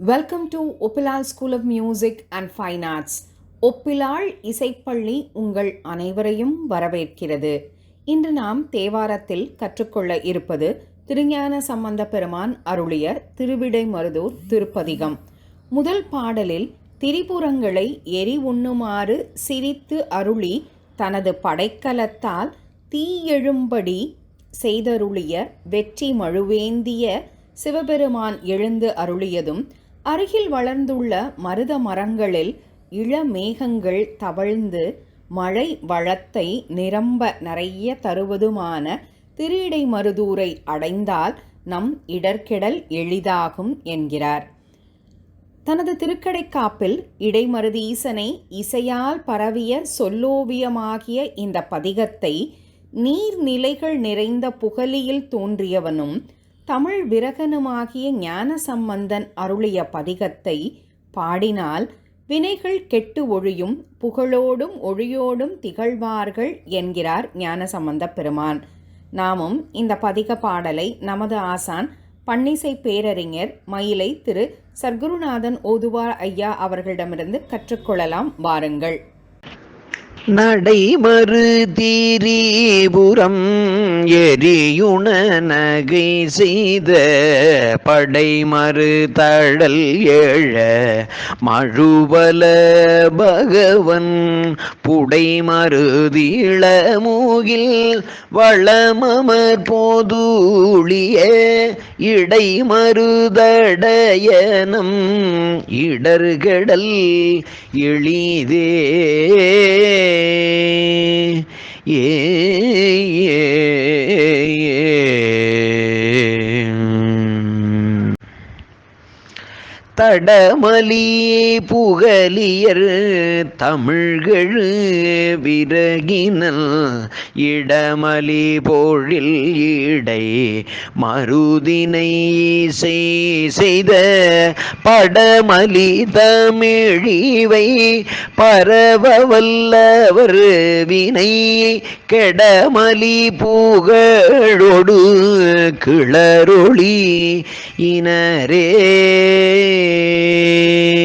Welcome to Oppilal school of music and fine arts Oppilal இசைப்பள்ளி உங்கள் அனைவரையும் வரவேற்கிறது. இன்று நாம் தேவாரத்தில் கற்றுக்கொள்ள இருப்பது திருஞான சம்பந்த பெருமான் அருளிய திருவிடை மருதூர் திருப்பதிகம். முதல் பாடலில் திரிபுரங்களை எரி உண்ணுமாறு சிரித்து அருளி தனது படைக்கலத்தால் தீயெழும்படி செய்தருளிய வெற்றி மழுவேந்திய சிவபெருமான் எழுந்து அருளியதும் அருகில் வளர்ந்துள்ள மருத மரங்களில் இளமேகங்கள் தவழ்ந்து மழை வளத்தை நிரம்ப நிறைய தருவதுமான திருடை மருதூரை அடைந்தால் நம் இடர்கெடல் எளிதாகும் என்கிறார். தனது திருக்கடைக்காப்பில் இடைமருதீசனை இசையால் பரவிய சொல்லோவியமாகிய இந்த பதிகத்தை நீர்நிலைகள் நிறைந்த புகலியில் தோன்றியவனும் தமிழ் விரகனுமாகிய ஞான சம்பந்தன் அருளிய பதிகத்தை பாடினால் வினைகள் கெட்டு ஒழியும் புகழோடும் ஒழியோடும் திகழ்வார்கள் என்கிறார் ஞானசம்பந்த பெருமான். நாமும் இந்த பதிக பாடலை நமது ஆசான் பன்னிசை பேரறிஞர் மயிலை திரு சர்க்குருநாதன் ஓதுவார் ஐயா அவர்களிடமிருந்து கற்றுக்கொள்ளலாம். வாருங்கள். நடைமறு தீரீபுரம் எரியுண நகை செய்த படைமறு தழல் ஏழ மழுவல பகவன் புடைமருதீள மூகில் வளமமர் போதூழிய இடைமருதடயனம் இடர்கடல் எளிதே ஏ தடமலி புகலியர் தமிழ்கழு விரகினல் இடமலி போழில் இடை மருதினை செய்த படமலி தமிழிவை பரவவல்லவர் வினை கெடமலி புகழொடு கிளரொளி இனரே. Namaste.